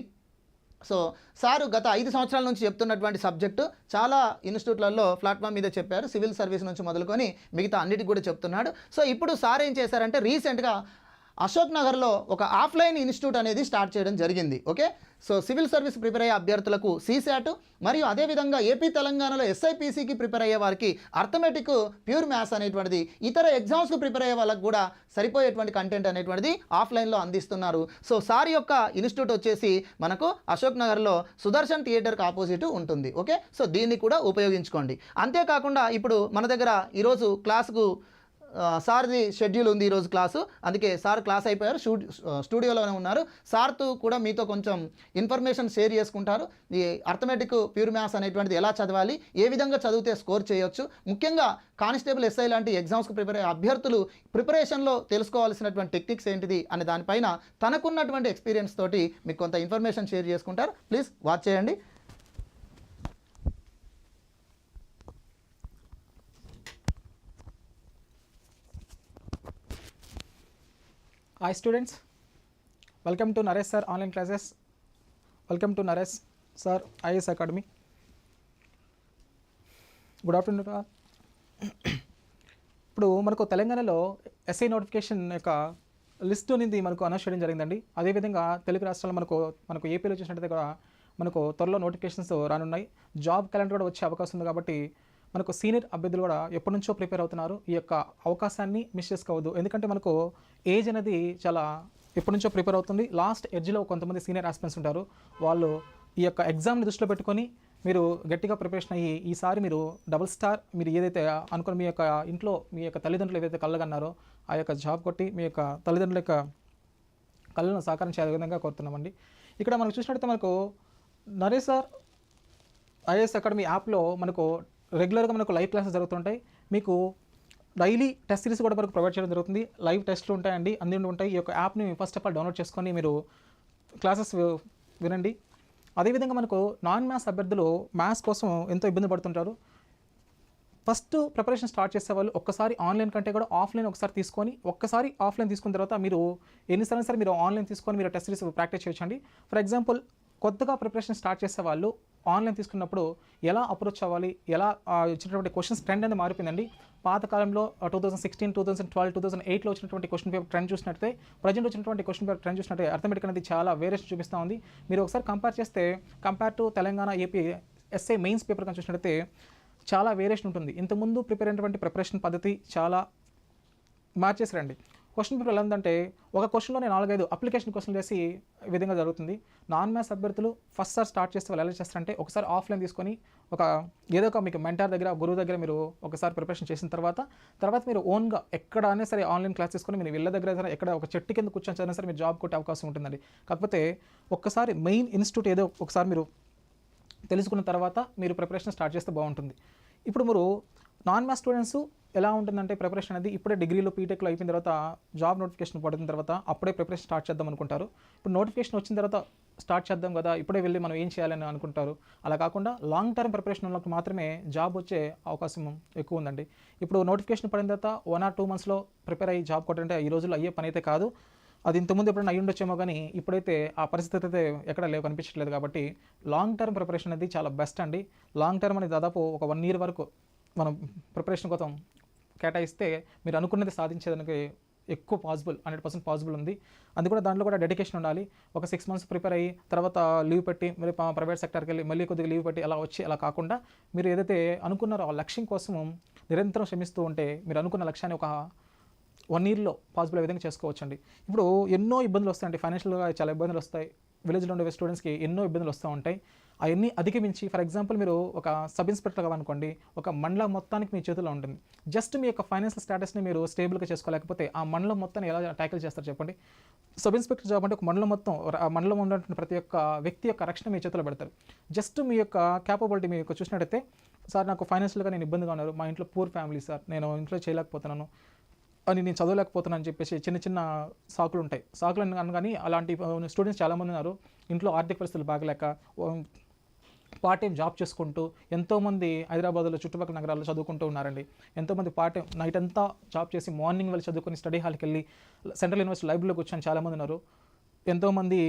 [SPEAKER 1] సో సారు గత ఐదు సంవత్సరాల నుంచి చెప్తున్నటువంటి సబ్జెక్టు చాలా ఇన్స్టిట్యూట్లలో ప్లాట్ఫామ్ మీద చెప్పారు సివిల్ సర్వీస్ నుంచి మొదలుకొని మిగతా అన్నిటికి కూడా చెప్తున్నాడు. సో ఇప్పుడు సార్ ఏం చేశారంటే రీసెంట్గా అశోక్ నగర్లో ఒక ఆఫ్లైన్ ఇన్స్టిట్యూట్ అనేది స్టార్ట్ చేయడం జరిగింది okay? So civil service prepare అయ్యే అభ్యర్థులకు సీశాట్ మరియు అదేవిధంగా ఏపీ తెలంగాణలో ఎస్ఐపిసికి ప్రిపేర్ అయ్యే వారికి అర్థమెటిక్ ప్యూర్ మ్యాథ్స్ అనేటువంటిది ఇతర ఎగ్జామ్స్కి ప్రిపేర్ అయ్యే వాళ్ళకి కూడా సరిపోయేటువంటి కంటెంట్ అనేటువంటిది ఆఫ్లైన్లో అందిస్తున్నారు. సో సార్ యొక్క ఇన్స్టిట్యూట్ వచ్చేసి మనకు అశోక్ నగర్లో సుదర్శన్ థియేటర్కి ఆపోజిట్ ఉంటుంది ఓకే? సో దీన్ని కూడా ఉపయోగించుకోండి. అంతేకాకుండా ఇప్పుడు మన దగ్గర ఈరోజు క్లాసుకు సార్ది షెడ్యూల్ ఉంది ఈరోజు క్లాసు. అందుకే సార్ క్లాస్ అయిపోయారు. షూ స్టూడియోలోనే ఉన్నారు. సార్తో కూడా మీతో కొంచెం ఇన్ఫర్మేషన్ షేర్ చేసుకుంటారు. ఈ అర్థమెటిక్ ప్యూర్ మ్యాథ్స్ అనేటువంటిది ఎలా చదవాలి ఏ విధంగా చదివితే స్కోర్ చేయొచ్చు. ముఖ్యంగా కానిస్టేబుల్ ఎస్ఐ లాంటి ఎగ్జామ్స్కి ప్రిపేర్ అయ్యే అభ్యర్థులు ప్రిపరేషన్లో తెలుసుకోవాల్సినటువంటి టెక్నిక్స్ ఏంటిది అనే దానిపైన తనకున్నటువంటి ఎక్స్పీరియన్స్ తోటి మీకు కొంత ఇన్ఫర్మేషన్ షేర్ చేసుకుంటారు. ప్లీజ్ వాచ్ చేయండి.
[SPEAKER 2] Hi students welcome to Naresh sir online classes welcome to Naresh sir IS academy good afternoon ఇప్పుడు మనకు తెలంగాణలో ఎస్ఐ నోటిఫికేషన్ యొక్క లిస్ట్ అనేది మనకు అనౌన్స్ చేయడం జరిగిందండి. అదేవిధంగా తెలుగు రాష్ట్రాల్లో మనకు మనకు ఏపీలో చూసినట్టయితే కూడా మనకు త్వరలో నోటిఫికేషన్స్ రానున్నాయి. జాబ్ క్యాలెండర్ కూడా వచ్చే అవకాశం ఉంది కాబట్టి మనకు సీనియర్ అభ్యర్థులు కూడా ఎప్పటి నుంచో ప్రిపేర్ అవుతున్నారు. ఈ యొక్క అవకాశాన్ని మిస్ చేసుకోవద్దు. ఎందుకంటే మనకు ఏజ్ అనేది చాలా ఎప్పటి నుంచో ప్రిపేర్ అవుతుంది. లాస్ట్ ఎడ్జ్లో కొంతమంది సీనియర్ ఆస్పెంట్స్ ఉంటారు. వాళ్ళు ఈ యొక్క ఎగ్జామ్ని దృష్టిలో పెట్టుకొని మీరు గట్టిగా ప్రిపరేషన్ అయ్యి ఈసారి మీరు డబుల్ స్టార్ మీరు ఏదైతే అనుకుని మీ యొక్క ఇంట్లో మీ యొక్క తల్లిదండ్రులు ఏదైతే కళ్ళగన్నారో ఆ యొక్క జాబ్ కొట్టి మీ యొక్క తల్లిదండ్రుల యొక్క కళ్ళను సాకారం చేసే విధంగా కోరుతున్నామండి. ఇక్కడ మనకు చూసినట్టయితే మనకు నరేష్ సార్ ఐఏఎస్ అకాడమీ యాప్లో మనకు రెగ్యులర్గా మనకు లైవ్ క్లాసెస్ జరుగుతుంటాయి. మీకు డైలీ టెస్ట్ సిరీస్ కూడా మనకు ప్రొవైడ్ చేయడం జరుగుతుంది. లైవ్ టెస్ట్లు ఉంటాయండి. అందు ఉంటాయి. ఈ యొక్క యాప్ని ఫస్ట్ ఆఫ్ ఆల్ డౌన్లోడ్ చేసుకొని మీరు క్లాసెస్ వినండి. అదేవిధంగా మనకు నాన్ మ్యాథ్స్ అభ్యర్థులు మ్యాథ్స్ కోసం ఎంతో ఇబ్బంది పడుతుంటారు. ఫస్ట్ ప్రిపరేషన్ స్టార్ట్ చేసే వాళ్ళు ఒక్కసారి ఆన్లైన్ కంటే కూడా ఆఫ్లైన్ ఒకసారి తీసుకొని ఒక్కసారి ఆఫ్లైన్ తీసుకున్న తర్వాత మీరు ఎన్నిసార్లు సరే మీరు ఆన్లైన్ తీసుకొని మీరు టెస్ట్ సిరీస్ ప్రాక్టీస్ చేయొచ్చండి. ఫర్ ఎగ్జాంపుల్ కొత్తగా ప్రిపరేషన్ స్టార్ట్ చేసే వాళ్ళు ఆన్లైన్ తీసుకున్నప్పుడు ఎలా అప్రోచ్ అవ్వాలి ఎలా వచ్చినటువంటి క్వశ్చన్స్ ట్రెండ్ అనేది మారిపోయిందండి. పాతకాలంలో two thousand sixteen two thousand twelve two thousand ఎయిట్లో వచ్చినటువంటి క్వశ్చన్ పేపర్ ట్రెండ్ చూసినట్టే ప్రజెంట్ వచ్చినటువంటి క్వశ్చన్ పేపర్ ట్రెండ్ చూసినట్టే అర్థమెటిక్ అనేది చాలా వేరియస్ చూపిస్తూ ఉంది. మీరు ఒకసారి కంపేర్ చేస్తే compare to Telangana AP S A mains paper కానీ చూసినట్టయితే చాలా వేరియేషన్ ఉంటుంది. ఇంతకుముందు ప్రిపేర్ అయినటువంటి ప్రిపరేషన్ పద్ధతి చాలా మార్చేసారండి క్వశ్చన్ పేపర్ ఎలా ఉందంటే ఒక క్వశ్చన్లోనే నాలుగైదు అప్లికేషన్ క్వశ్చన్లు వేసి విధంగా జరుగుతుంది. నాన్ మ్యాథ్స్ అభ్యర్థులు ఫస్ట్ సార్ స్టార్ట్ చేస్తే వాళ్ళు ఎలా చేస్తారంటే ఒకసారి ఆఫ్లైన్ తీసుకొని ఒక ఏదో ఒక మీకు మెంటార్ దగ్గర గురువు దగ్గర మీరు ఒకసారి ప్రిపరేషన్ చేసిన తర్వాత తర్వాత మీరు ఓన్గా ఎక్కడైనా సరే ఆన్లైన్ క్లాస్ తీసుకొని మీరు వెళ్ళ దగ్గర ఎక్కడ ఒక చెట్టు కింద కూర్చొని చదివినా సరే మీరు జాబ్ కొట్టే అవకాశం ఉంటుందండి. కాకపోతే ఒక్కసారి మెయిన్ ఇన్స్టిట్యూట్ ఏదో ఒకసారి మీరు తెలుసుకున్న తర్వాత మీరు ప్రిపరేషన్ స్టార్ట్ చేస్తే బాగుంటుంది. ఇప్పుడు మీరు నాన్ మ్యాథ్స్ స్టూడెంట్స్ ఎలా ఉంటుందంటే ప్రిపరేషన్ అనేది ఇప్పుడే డిగ్రీలో పీటెక్లో అయిపోయిన తర్వాత జాబ్ నోటిఫికేషన్ పడిన తర్వాత అప్పుడే ప్రిపరేషన్ స్టార్ట్ చేద్దాం అనుకుంటారు. ఇప్పుడు నోటిఫికేషన్ వచ్చిన తర్వాత స్టార్ట్ చేద్దాం కదా ఇప్పుడే వెళ్ళి మనం ఏం చేయాలని అనుకుంటారు. అలా కాకుండా లాంగ్ టర్మ్ ప్రిపరేషన్ వాళ్ళకి మాత్రమే జాబ్ వచ్చే అవకాశం ఎక్కువ ఉందండి. ఇప్పుడు నోటిఫికేషన్ పడిన తర్వాత వన్ ఆర్ టూ మంత్స్లో ప్రిపేర్ అయ్యి జాబ్ కొట్టాలంటే ఈ రోజుల్లో అయ్యే పని అయితే కాదు. అది ఇంతకుముందు ఎప్పుడైనా అయ్యి ఉండొచ్చేమో కానీ ఇప్పుడైతే ఆ పరిస్థితి అయితే ఎక్కడ లేవు కనిపించట్లేదు కాబట్టి లాంగ్ టర్మ్ ప్రిపరేషన్ అనేది చాలా బెస్ట్ అండి. లాంగ్ టర్మ్ అనేది దాదాపు ఒక వన్ ఇయర్ వరకు మనం ప్రిపరేషన్ కోసం కేటాయిస్తే మీరు అనుకున్నది సాధించేదానికి ఎక్కువ పాసిబుల్ హండ్రెడ్ పర్సెంట్ పాసిబుల్ ఉంది. అది కూడా దాంట్లో కూడా డెడికేషన్ ఉండాలి. ఒక సిక్స్ మంత్స్ ప్రిపేర్ అయ్యి తర్వాత లీవ్ పెట్టి మళ్ళీ ప్రైవేట్ సెక్టర్కి వెళ్ళి మళ్ళీ కొద్దిగా లీవ్ పెట్టి అలా వచ్చి అలా కాకుండా మీరు ఏదైతే అనుకున్నారో ఆ లక్ష్యం కోసం నిరంతరం శ్రమిస్తూ ఉంటే మీరు అనుకున్న లక్ష్యాన్ని ఒక వన్ ఇయర్లో పాసిబుల్ అయ్యే విధంగా చేసుకోవచ్చండి. ఇప్పుడు ఎన్నో ఇబ్బందులు వస్తాయండి. ఫైనాన్షియల్గా చాలా ఇబ్బందులు వస్తాయి. విలేజ్లో ఉండే స్టూడెంట్స్కి ఎన్నో ఇబ్బందులు వస్తూ ఉంటాయి. అవన్నీ అధిగమించి ఫర్ ఎగ్జాంపుల్ మీరు ఒక సబ్ ఇన్స్పెక్టర్ కావాలనుకోండి ఒక మండలం మొత్తానికి మీ చేతిలో ఉంటుంది. జస్ట్ మీ యొక్క ఫైనాన్షియల్ స్టేటస్ని మీరు స్టేబుల్గా చేసుకోలేకపోతే ఆ మండలం మొత్తాన్ని ఎలా ట్యాకిల్ చేస్తారు చెప్పండి? సబ్ ఇన్స్పెక్టర్ జాబ్ అంటే ఒక మండలం మొత్తం ఆ మండలం ఉన్నటువంటి ప్రతి ఒక్క వ్యక్తి యొక్క రక్షణ మీ చేతిలో పెడతారు. జస్ట్ మీ యొక్క క్యాపబిలిటీ మీ యొక్క చూసినట్టయితే సార్ నాకు ఫైనాన్షియల్గా నేను ఇబ్బందిగా ఉన్నారు. మా ఇంట్లో పూర్ ఫ్యామిలీ సార్. నేను ఇంట్లో చేయలేకపోతున్నాను. అని నేను చదవలేకపోతున్నాను అని చెప్పేసి చిన్న చిన్న సాకులు ఉంటాయి. సాకులు అని కానీ అలాంటి స్టూడెంట్స్ చాలామంది ఉన్నారు. ఇంట్లో ఆర్థిక పరిస్థితులు బాగలేక పార్ట్ టైం జాబ్ చేసుకుంటూ ఎంతోమంది హైదరాబాద్లో చుట్టుపక్కల నగరాల్లో చదువుకుంటూ ఉన్నారండి. ఎంతోమంది పార్ట్ టైం నైట్ అంతా జాబ్ చేసి మార్నింగ్ వెళ్ళి చదువుకొని స్టడీ హాల్కి వెళ్ళి సెంట్రల్ యూనివర్సిటీ లైబ్రరీలోకి కూర్చొని చాలామంది ఉన్నారు. ఎంతోమంది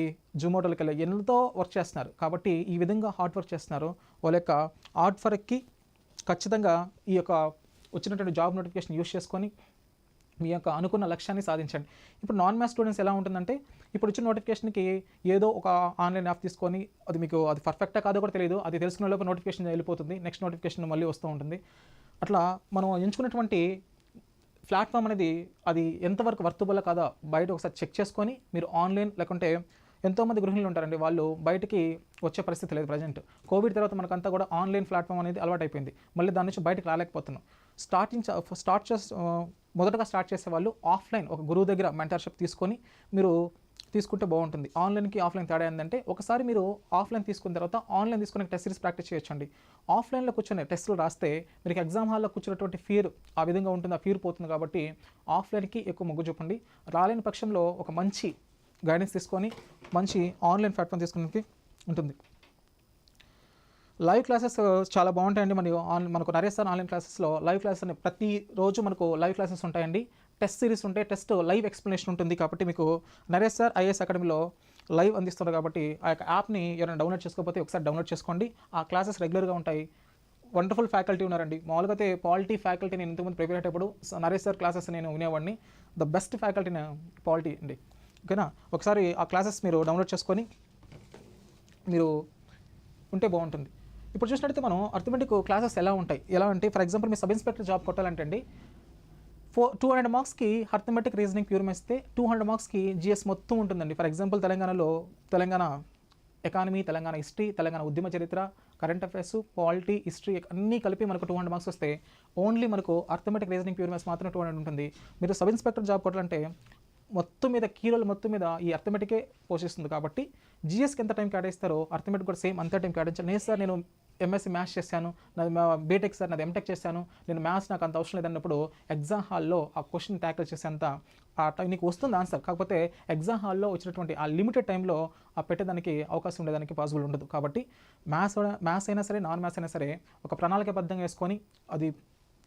[SPEAKER 2] జూమోటోలకి వెళ్ళి ఎంతో వర్క్ చేస్తున్నారు. కాబట్టి ఈ విధంగా హార్డ్ వర్క్ చేస్తున్నారు. వాళ్ళ యొక్క హార్డ్ వర్క్కి ఖచ్చితంగా ఈ యొక్క వచ్చినటువంటి జాబ్ నోటిఫికేషన్ యూస్ చేసుకొని మీ యొక్క అనుకున్న లక్ష్యాన్ని సాధించండి. ఇప్పుడు నాన్ మ్యాథ్స్ స్టూడెంట్స్ ఎలా ఉంటుందంటే ఇప్పుడు వచ్చిన నోటిఫికేషన్కి ఏదో ఒక ఆన్లైన్ యాప్ తీసుకొని అది మీకు అది పర్ఫెక్టా కాదో కూడా తెలియదు. అది తెలుసుకునే లోపు నోటిఫికేషన్ వెళ్ళిపోతుంది. నెక్స్ట్ నోటిఫికేషన్ మళ్ళీ వస్తూ ఉంటుంది. అట్లా మనం ఎంచుకున్నటువంటి ప్లాట్ఫామ్ అనేది అది ఎంతవరకు వర్తబుల్ కాదా బయట ఒకసారి చెక్ చేసుకొని మీరు ఆన్లైన్ లేకుంటే ఎంతోమంది గృహిణులు ఉంటారండి. వాళ్ళు బయటికి వచ్చే పరిస్థితి లేదు ప్రజెంట్ కోవిడ్ తర్వాత మనకంతా కూడా ఆన్లైన్ ప్లాట్ఫామ్ అనేది అలవాటైపోయింది. మళ్ళీ దాని నుంచి బయటకు రాలేకపోతున్నాం. స్టార్టింగ్ స్టార్ట్ చేసి మొదటగా స్టార్ట్ చేసే వాళ్ళు ఆఫ్లైన్ ఒక గురువు దగ్గర మెంటర్షిప్ తీసుకొని మీరు తీసుకుంటే బాగుంటుంది. ఆన్లైన్కి ఆఫ్లైన్ తేడా ఏంటంటే ఒకసారి మీరు ఆఫ్లైన్ తీసుకున్న తర్వాత ఆన్లైన్ తీసుకునే టెస్ట్ సిరీస్ ప్రాక్టీస్ చేయొచ్చండి. ఆఫ్లైన్లో కూర్చొని టెస్టులు రాస్తే మీకు ఎగ్జామ్ హాల్లో కూర్చున్నటువంటి ఫీర్ ఆ విధంగా ఉంటుంది? ఆ ఫీర్ పోతుంది కాబట్టి ఆఫ్లైన్కి ఎక్కువ మొగ్గు చూపండి. రాలేని పక్షంలో ఒక మంచి గైడెన్స్ తీసుకొని మంచి ఆన్లైన్ ప్లాట్ఫామ్ తీసుకునేది ఉంటుంది. లైవ్ క్లాసెస్ uh, చాలా బాగుంటాయండి. మనకి ఆన్ మనకు నరేష్ సార్ ఆన్లైన్ క్లాసెస్లో లైవ్ క్లాసెస్ అని ప్రతి రోజు మనకు లైవ్ క్లాసెస్ ఉంటాయండి. టెస్ట్ సిరీస్ ఉంటాయి టెస్ట్ లైవ్ ఎక్స్ప్లెనేషన్ ఉంటుంది కాబట్టి మీకు నరేష్ సార్ ఐఏఎస్ అకాడమీలో లైవ్ అందిస్తారు కాబట్టి ఆ యొక్క యాప్ని ఎవరైనా డౌన్లోడ్ చేసుకోకపోతే ఒకసారి డౌన్లోడ్ చేసుకోండి. ఆ క్లాసెస్ రెగ్యులర్గా ఉంటాయి. వండర్ఫుల్ ఫ్యాకల్టీ ఉన్నారండి. మామూలుగా అయితే పాలిటీ ఫ్యాకల్టీ నేను ఇంతకుముందు ప్రిపేర్ అయ్యేటప్పుడు నరేష్ సార్ క్లాసెస్ నేను వినేవాడిని. ద బెస్ట్ ఫ్యాకల్టీ పాలిటీ అండి. ఓకేనా? ఒకసారి ఆ క్లాసెస్ మీరు డౌన్లోడ్ చేసుకొని మీరు ఉంటే బాగుంటుంది. ఇప్పుడు చూసినట్టయితే మనం అర్థమెటిక్ క్లాసెస్ ఎలా ఉంటాయి? ఎలా అంటే ఫర్ ఎగ్జాంపుల్ మీ సబ్ ఇన్స్పెక్టర్ జాబ్ కొట్టాలంటే అండి ఫోర్ టూ హండ్రెడ్ మార్క్స్కి అర్థమెటిక్ రీజనింగ్ ప్యూర్ ఇస్తే టూ హండ్రెడ్ మార్క్స్కి జిఎస్ మొత్తం ఉంటుందండి. ఫర్ ఎగ్జాంపుల్ తెలంగాణలో తెలంగాణ ఎకానమీ తెలంగాణ హిస్టరీ తెలంగాణ ఉద్యమ చరిత్ర కరెంట్ అఫైర్స్ పాలిటీ హిస్టరీ అన్నీ కలిపి మనకు టూ హండ్రెడ్ మార్క్స్ వస్తే ఓన్లీ మనకు అర్థమెటిక్ రీజనింగ్ ప్యూర్ మ్యాథ్స్ మాత్రం టూ హండ్రెడ్ ఉంటుంది. మీరు సబ్ ఇన్స్పెక్టర్ జాబ్ కొట్టాలంటే మొత్తం మీద కీరోలు మొత్తం మీద ఈ అర్థమెటికే పోషిస్తుంది కాబట్టి జిఎస్కి ఎంత టైం కేటాయిస్తారో అర్థమెటిక్ కూడా సేమ్ అంతే టైం కేటాయించాలి. నేను సార్ నేను ఎంఎస్సీ మ్యాథ్స్ చేశాను నాది బీటెక్ సార్ నాది ఎంటెక్ చేశాను నేను మ్యాథ్స్ నాకు అంత అవసరం లేదన్నప్పుడు ఎగ్జామ్ హాల్లో ఆ క్వశ్చన్ ట్యాకిల్ చేసేంత ఆ టైం నీకు వస్తుంది ఆన్సర్ కాకపోతే ఎగ్జామ్ హాల్లో వచ్చినటువంటి ఆ లిమిటెడ్ టైంలో ఆ పెట్టేదానికి అవకాశం ఉండేదానికి పాసిబుల్ ఉండదు. కాబట్టి మ్యాథ్స్ మ్యాథ్స్ అయినా సరే నాన్ మ్యాథ్స్ అయినా సరే ఒక ప్రణాళికబద్ధంగా వేసుకొని అది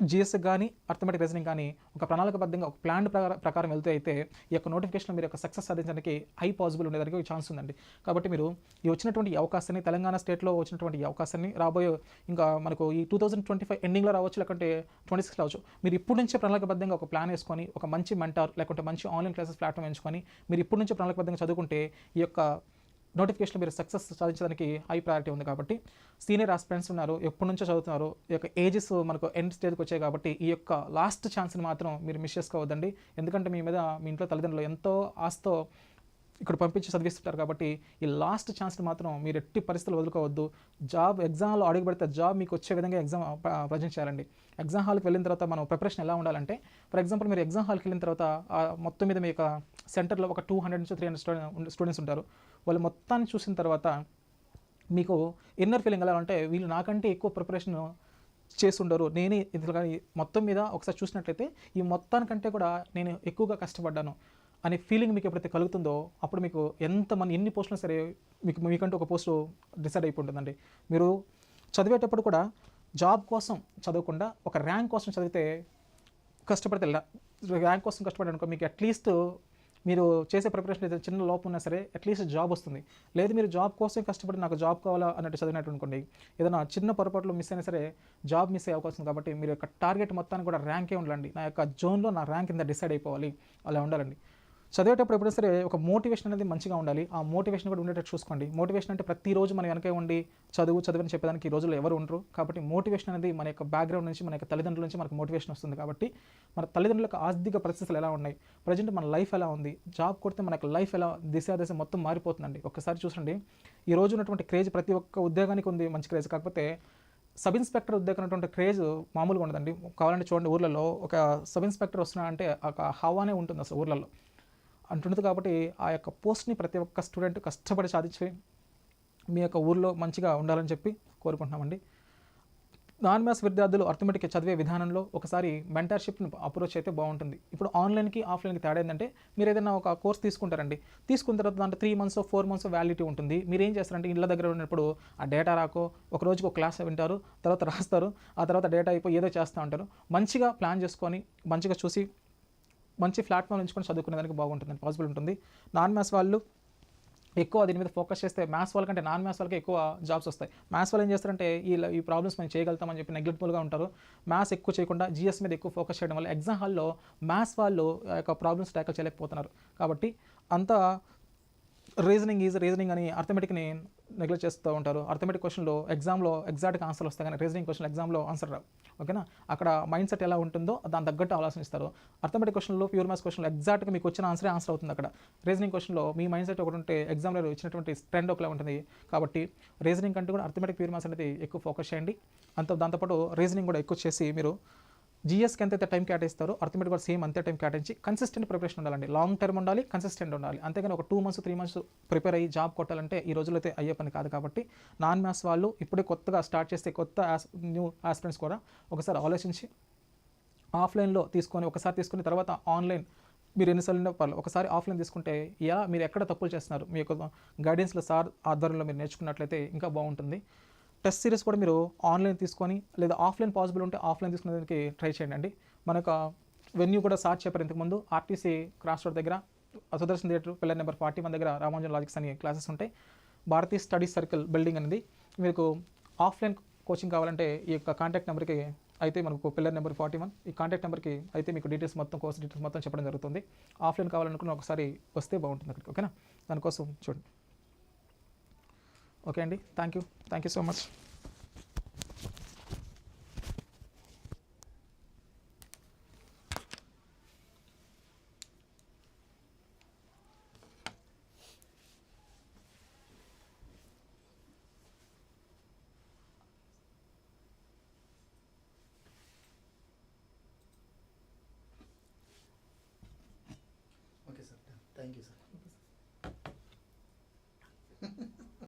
[SPEAKER 2] జిఎస్ కానీ అర్థమెటిక్ రీజనింగ్ కానీ ఒక ప్రణాళికబద్ధంగా ఒక ప్లాన్ ప్రకారం వెళ్తే అయితే ఈ యొక్క నోటిఫికేషన్ మీరు యొక్క సక్సెస్ సాధించడానికి హై పాసిబుల్ ఉండేదానికి ఛాన్స్ ఉందండి. కాబట్టి మీరు ఈ వచ్చినటువంటి అవకాశాన్ని తెలంగాణ స్టేట్లో వచ్చినటువంటి అవకాశాన్ని రాబోయే ఇంకా మనకు ఈ టూ థౌసండ్ ట్వంటీ ఫైవ్ ఎండింగ్లో రావచ్చు లేకుంటే ట్వంటీ సిక్స్ రావచ్చు. మీరు ఇప్పుడు నుంచే ప్రణాళికబద్ధంగా ఒక ప్లాన్ వేసుకొని ఒక మంచి మెంటార్ లేకుంటే మంచి ఆన్లైన్ క్లాసెస్ ప్లాట్ఫామ్ ఎంచుకొని మీరు ఇప్పుడు నుంచే ప్రణాళికబద్ధంగా చదువుకుంటే ఈ యొక్క నోటిఫికేషన్ మీరు సక్సెస్ సాధించడానికి హై ప్రయారిటీ ఉంది కాబట్టి సీనియర్ ఆస్పిరెంట్స్ ఉన్నారు ఎప్పటి నుంచో చదువుతున్నారు ఈ యొక్క ఏజెస్ మనకు ఎండ్ స్టేజ్కి వచ్చాయి కాబట్టి ఈ యొక్క లాస్ట్ ఛాన్స్ని మాత్రం మీరు మిస్ చేసుకోవద్దండి. ఎందుకంటే మీ మీద మీ ఇంట్లో తల్లిదండ్రులు ఎంతో ఆస్తో ఇక్కడ పంపించి చదివిస్తుంటారు కాబట్టి ఈ లాస్ట్ ఛాన్స్ని మాత్రం మీరు ఎట్టి పరిస్థితులు వదులుకోవద్దు. జాబ్ ఎగ్జామ్లో అడుగు పెడితే జాబ్ మీకు వచ్చే విధంగా ఎగ్జామ్ ప్రజెంట్ చేయాలండి. ఎగ్జామ్ హాల్కి వెళ్ళిన తర్వాత మనం ప్రిపరేషన్ ఎలా ఉండాలంటే ఫర్ ఎగ్జాంపుల్ మీరు ఎగ్జామ్ హాల్కి వెళ్ళిన తర్వాత మొత్తం మీద మీ యొక్క సెంటర్లో ఒక టూ హండ్రెడ్ నుంచి త్రీ హండ్రెడ్ స్టూడెంట్స్ ఉంటారు. వాళ్ళు మొత్తాన్ని చూసిన తర్వాత మీకు ఇన్నర్ ఫీలింగ్ ఎలా అంటే వీళ్ళు నాకంటే ఎక్కువ ప్రిపరేషన్ చేస్తుండరు. నేనే ఇందులో మొత్తం మీద ఒకసారి చూసినట్లయితే ఈ మొత్తానికంటే కూడా నేను ఎక్కువగా కష్టపడ్డాను అనే ఫీలింగ్ మీకు ఎప్పుడైతే కలుగుతుందో అప్పుడు మీకు ఎంతమంది ఎన్ని పోస్టులు సరే మీకు మీకంటే ఒక పోస్టు డిసైడ్ అయిపోతుందండి. మీరు చదివేటప్పుడు కూడా జాబ్ కోసం చదవకుండా ఒక ర్యాంక్ కోసం చదివితే కష్టపడితే ర్యాంక్ కోసం కష్టపడి అనుకో మీకు అట్లీస్ట్ మీరు చేసే ప్రిపరేషన్ ఏదైనా చిన్న లోపం ఉన్నా సరే అట్లీస్ట్ జాబ్ వస్తుంది. లేదు మీరు జాబ్ కోసం కష్టపడి నాకు జాబ్ కావాలా అన్నట్టు చదివినట్టు అనుకోండి ఏదైనా చిన్న పొరపాట్లు మిస్ అయినా సరే జాబ్ మిస్ అయ్యే అవకాశం కాబట్టి మీరు యొక్క టార్గెట్ మొత్తాన్ని కూడా ర్యాంకే ఉండాలండి. నా యొక్క జోన్లో నా ర్యాంక్ కింద డిసైడ్ అయిపోవాలి. అలా ఉండాలండి. చదివేటప్పుడు ఎప్పుడైనా సరే ఒక మోటివేషన్ అనేది మంచిగా ఉండాలి. ఆ మోటివేషన్ కూడా ఉండేటట్టు చూసుకోండి. మోటివేషన్ అంటే ప్రతిరోజు మన వెనకే ఉండి చదువు చదువు అని చెప్పేదానికి ఈ రోజుల్లో ఎవరు ఉండరు. కాబట్టి మోటివేషన్ అనేది మన యొక్క బ్యాక్గ్రౌండ్ నుంచి మన యొక్క తల్లిదండ్రుల నుంచి మనకు మోటివేషన్ వస్తుంది. కాబట్టి మన తల్లిదండ్రులకు ఆర్థిక పరిస్థితులు ఎలా ఉన్నాయి? ప్రజెంట్ మన లైఫ్ ఎలా ఉంది? జాబ్ కొడితే మనకు లైఫ్ ఎలా దిశ దిశ మొత్తం మారిపోతుందండి. ఒక్కసారి చూసండి. ఈ రోజు ఉన్నటువంటి క్రేజ్ ప్రతి ఒక్క ఉద్యోగానికి ఉంది మంచి క్రేజ్ కాకపోతే సబ్ ఇన్స్పెక్టర్ ఉద్యోగం ఉన్నటువంటి క్రేజ్ మామూలుగా ఉండదండి. కావాలంటే చూడండి ఊర్లలో ఒక సబ్ ఇన్స్పెక్టర్ వస్తున్నాడంటే ఒక హవానే ఉంటుంది అసలు ఊర్లలో. అంటున్నది కాబట్టి ఆ యొక్క పోస్ట్ని ప్రతి ఒక్క స్టూడెంట్ కష్టపడి సాధించి మీ యొక్క ఊర్లో మంచిగా ఉండాలని చెప్పి కోరుకుంటున్నామండి. నాన్ మ్యాథ్స్ విద్యార్థులు అర్థమెటిక్ చదివే విధానంలో ఒకసారి మెంటర్షిప్ని అప్రోచ్ అయితే బాగుంటుంది. ఇప్పుడు ఆన్లైన్కి ఆఫ్లైన్కి తేడా ఏంటంటే మీరు ఏదైనా ఒక కోర్స్ తీసుకుంటారండి. తీసుకున్న తర్వాత దాంట్లో three months four months validity ఉంటుంది. మీరు ఏం చేస్తారంటే ఇళ్ళ దగ్గర ఉన్నప్పుడు ఆ డేటా రాకో ఒక రోజుకి ఒక క్లాస్ వింటారు తర్వాత రాస్తారు ఆ తర్వాత డేటా అయిపోయి ఏదో చేస్తూ ఉంటారు. మంచిగా ప్లాన్ చేసుకొని మంచిగా చూసి మంచి ప్లాట్ఫామ్ ఎంచుకొని చదువుకునే దానికి బాగుంటుంది పాసిబుల్ ఉంటుంది. నాన్ మ్యాథ్స్ వాళ్ళు ఎక్కువ దీని మీద ఫోకస్ చేస్తే మ్యాథ్స్ వాళ్ళకంటే నాన్ మ్యాథ్స్ వాళ్ళకి ఎక్కువ జాబ్స్ వస్తాయి. మ్యాథ్స్ వాళ్ళు ఏం చేస్తారంటే ఈ ఈ ప్రాబ్లమ్స్ మేము చేయగలుగుతామని చెప్పి నెగ్లెక్ట్ఫుల్గా ఉంటారు. మ్యాథ్స్ ఎక్కువ చేయకుండా జిఎస్ మీద ఎక్కువ ఫోకస్ చేయడం వల్ల ఎగ్జామ్ హాల్లో మ్యాథ్స్ వాళ్ళు యొక్క ప్రాబ్లమ్స్ ట్యాకల్ చేయలేకపోతున్నారు. కాబట్టి అంత రీజనింగ్ ఈజ్ రీజనింగ్ అని అర్థమెటిక్ని నెగ్లెక్ట్ చేస్తూ ఉంటారు. అర్థమెటిక్ క్వశ్చన్లో ఎగ్జామ్లో ఎగ్జాక్ట్గా ఆన్సర్ వస్తాయి కానీ రీజనింగ్ క్వశ్చన్ ఎగ్జామ్లో ఆన్సర్ రావు. ఓకేనా? అక్కడ మైండ్ సెట్ ఎలా ఉంటుందో దాని తగ్గట్టు ఆలోచిస్తారు అర్థమెటిక్ క్వశ్చన్లో ప్యూర్ మ్యాథ్స్ క్వశ్చన్లో ఎగ్జాక్ట్గా మీకు వచ్చిన ఆన్సరే ఆన్సర్ అవుతుంది అక్కడ. రీజనింగ్ క్వశ్చన్లో మీ మైండ్ సెట్ ఒకటి ఉంటే ఎగ్జామ్లో ఇచ్చినటువంటి ట్రెండ్ ఒకలా ఉంటుంది. కాబట్టి రీజనింగ్ కంటే కూడా అర్థమెటిక్ ప్యూర్ మ్యాథ్స్ అనేది ఎక్కువ ఫోకస్ చేయండి. అంత దాంతోపాటు రీజనింగ్ కూడా ఎక్కువ చేసి మీరు జిఎస్కి ఎంతైతే టైం కేటాయిస్తారో అర్థమెటిక్ కూడా సేమ్ అంతే టైం కేటాయించి కన్సిస్టెంట్ ప్రిపరేషన్ ఉండాలండి. లాంగ్ టర్మ్ ఉండాలి కన్సిస్టెంట్ ఉండాలి. అంతేగాని ఒక two months three months prepare అయ్యి జాబ్ కొట్టాలంటే ఈ రోజుల్లో అయితే అయ్యే పని కాదు కాబట్టి నాన్ మ్యాథ్స్ వాళ్ళు ఇప్పుడే కొత్తగా స్టార్ట్ చేస్తే కొత్త న్యూ ఆస్పిరెంట్స్ కూడా ఒకసారి ఆలోచించి ఆఫ్లైన్లో తీసుకొని ఒకసారి తీసుకుని తర్వాత ఆన్లైన్ మీరు ఎన్నిసార్లు పర్లేదు ఒకసారి ఆఫ్లైన్ తీసుకుంటే యా మీరు ఎక్కడ తప్పులు చేస్తున్నారు? మీ యొక్క గైడెన్స్లో సార్ ఆధ్వర్యంలో మీరు నేర్చుకున్నట్లయితే ఇంకా బాగుంటుంది. టెస్ట్ సిరీస్ కూడా మీరు ఆన్లైన్ తీసుకొని లేదా ఆఫ్లైన్ పాసిబుల్ ఉంటే ఆఫ్లైన్ తీసుకునేదానికి ట్రై చేయండి. అండి మనకు వెన్యూ కూడా సార్ చెప్పారు ఇంతకుముందు ఆర్టీసీ క్రాస్ రోడ్ దగ్గర Sudarshan theatre pillar number forty one దగ్గర రామాంజన్ లాజిక్స్ అని క్లాసెస్ ఉంటాయి. భారతీయ స్టడీ సర్కిల్ బిల్డింగ్ అనేది మీకు ఆఫ్లైన్ కోచింగ్ కావాలంటే ఈ యొక్క కాంటాక్ట్ నెంబర్కి అయితే మనకు పిల్లర్ నెంబర్ ఫార్టీ వన్ ఈ కాంటాక్ట్ నెంబర్కి అయితే మీకు డీటెయిల్స్ మొత్తం కోర్స్ డీటెయిల్స్ మొత్తం చెప్పడం జరుగుతుంది. ఆఫ్లైన్ కావాలనుకున్న ఒకసారి వస్తే బాగుంటుంది అక్కడికి ఓకేనా? దానికోసం చూడండి. ఓకే అండి. Thank you thank you so much.